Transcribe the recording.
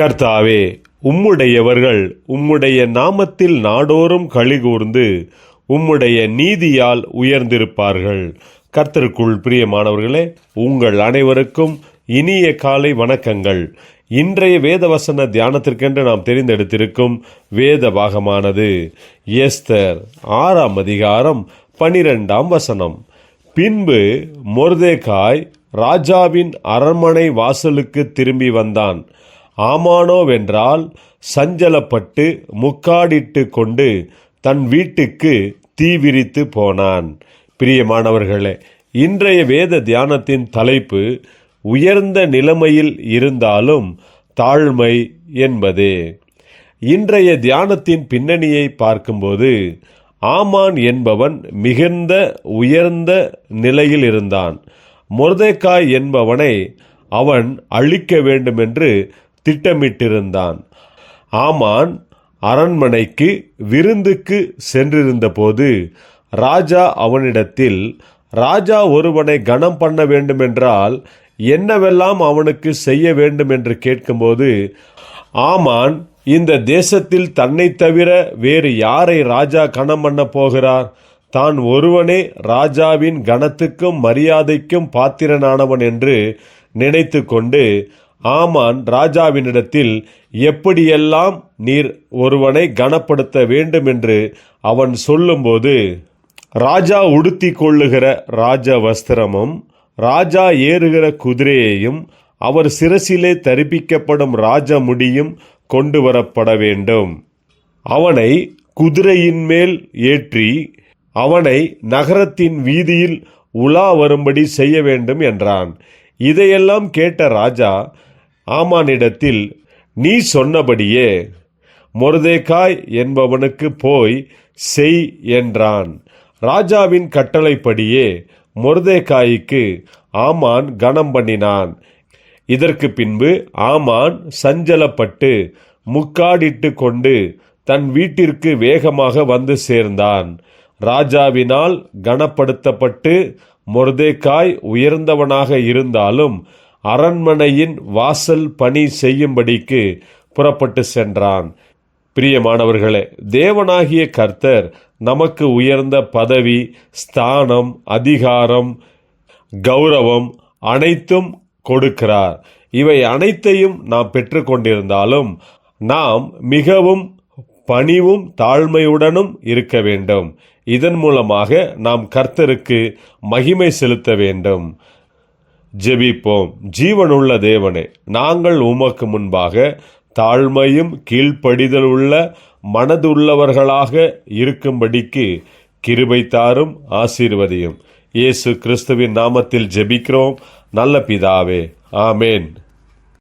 கர்த்தாவே உம்முடையவர்கள் உம்முடைய நாமத்தில் நாடோறும் கழிகூர்ந்து உம்முடைய நீதியால் உயர்ந்திருப்பார்கள். கர்த்தருக்குள் பிரியமானவர்களே உங்கள் அனைவருக்கும் இனிய காலை வணக்கங்கள். இன்றைய வேதவசன தியானத்திற்கென்று நாம் தெரிந்தெடுத்திருக்கும் வேத பாகமானது எஸ்தர் ஆறாம் அதிகாரம் பனிரெண்டாம் வசனம். பின்பு மொர்தேகாய் ராஜாவின் அரண்மனை வாசலுக்கு திரும்பி வந்தான். ஆமானோவென்றால் சஞ்சலப்பட்டு முக்காடிட்டு கொண்டு தன் வீட்டுக்கு தீவிரித்து போனான். பிரியமானவர்களே இன்றைய வேத தியானத்தின் தலைப்பு உயர்ந்த நிலைமையில் இருந்தாலும் தாழ்மை என்பதே. இன்றைய தியானத்தின் பின்னணியை பார்க்கும்போது ஆமான் என்பவன் மிகுந்த உயர்ந்த நிலையில் இருந்தான். மொர்தேக்காய் என்பவனை அவன் அழிக்க வேண்டுமென்று திட்டமிட்டிருந்தான். ஆமான் அரண்மனைக்கு விருந்துக்கு சென்றிருந்தபோது ராஜா அவனிடத்தில் ராஜா ஒருவனை கனம் பண்ண வேண்டுமென்றால் என்னவெல்லாம் அவனுக்கு செய்ய வேண்டும் என்று கேட்கும்போது ஆமான் இந்த தேசத்தில் தன்னை தவிர வேறு யாரை ராஜா கனம் பண்ண போகிறார்? தான் ஒருவனே ராஜாவின் கனத்துக்கும் மரியாதைக்கும் பாத்திரனானவன் என்று நினைத்து கொண்டு ஆமான் ராஜாவினிடத்தில் எப்படியெல்லாம் நீர் ஒருவனை கனப்படுத்த வேண்டும் என்று அவன் சொல்லும்போது ராஜா உடுத்தி கொள்ளுகிற ராஜ வஸ்திரமும் ராஜா ஏறுகிற குதிரையையும் அவர் சிரசிலே தரிப்பிக்கப்படும் ராஜ முடியும் கொண்டு வரப்பட வேண்டும். அவனை குதிரையின் மேல் ஏற்றி அவனை நகரத்தின் வீதியில் உலா வரும்படி செய்ய வேண்டும் என்றான். இதையெல்லாம் கேட்ட ராஜா ஆமானிடத்தில் நீ சொன்னபடியே மொருதேக்காய் என்பவனுக்கு போய் செய் என்றான். ராஜாவின் கட்டளைப்படியே மொர்தேகாய்க்கு ஆமான் கனம் பண்ணினான். இதற்கு பின்பு ஆமான் சஞ்சலப்பட்டு முக்காடிட்டு கொண்டு தன் வீட்டிற்கு வேகமாக வந்து சேர்ந்தான். ராஜாவினால் கனப்படுத்தப்பட்டு மொர்தேக்காய் உயர்ந்தவனாக இருந்தாலும் அரண்மனையின் வாசல் பணி செய்யும்படிக்கு புறப்பட்டு சென்றான். பிரியமானவர்களே தேவனாகிய கர்த்தர் நமக்கு உயர்ந்த பதவி ஸ்தானம் அதிகாரம் கௌரவம் அனைத்தும் கொடுக்கிறார். இவை அனைத்தையும் நாம் பெற்றுக்கொண்டிருந்தாலும் நாம் மிகவும் பணிவும் தாழ்மையுடனும் இருக்க வேண்டும். இதன் மூலமாக நாம் கர்த்தருக்கு மகிமை செலுத்த வேண்டும். ஜெபிப்போம். ஜீவனுள்ள தேவனே நாங்கள் உமக்கு முன்பாக தாழ்மையும் கீழ்ப்படிதல் உள்ள மனதுள்ளவர்களாக இருக்கும்படிக்கு கிருபை தாரும் ஆசீர்வதியும். இயேசு கிறிஸ்துவின் நாமத்தில் ஜெபிக்கிறோம். நல்ல பிதாவே ஆமேன்.